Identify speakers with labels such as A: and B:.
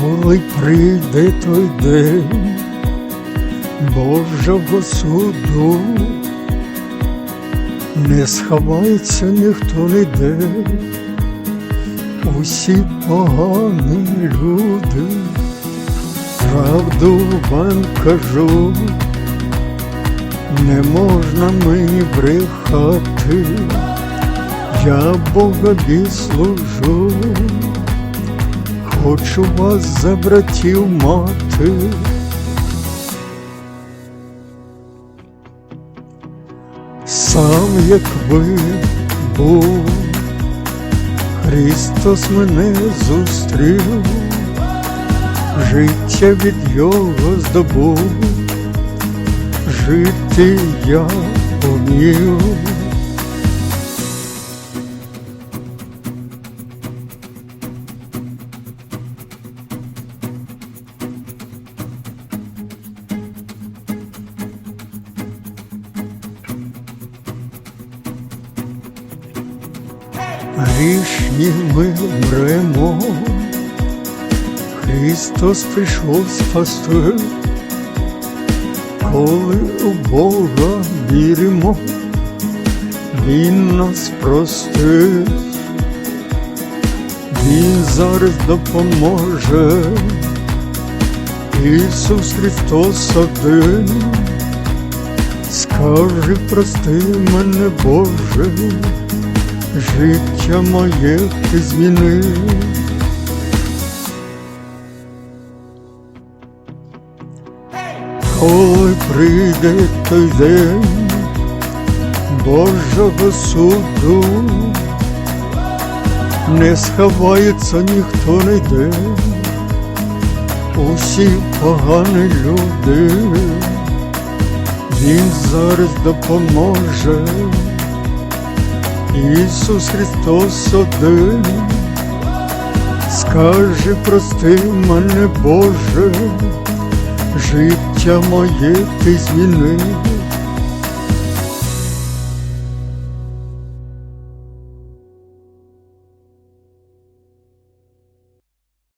A: коли прийде той день Божого суду, не сховається ніхто ніде, усі погані люди, правду вам кажу, не можна мені брехати, я Богові служу. Хочу вас за братів мати. Сам як ви був, Христос мене зустрів, життя від його здобув, жити я умів. Грішні ми мремо, Христос прийшов спасти, коли у Бога віримо, Він нас простить, Він зараз допоможе, Ісус Христос один, скажи, прости мене, Боже життя моє ти змінив. Коли прийде той день Божого суду, не сховається ніхто не йде, усі погані люди, Він зараз допоможе. Ісус Христос один, скаже, прости мене, Боже, життя моє ти змінив.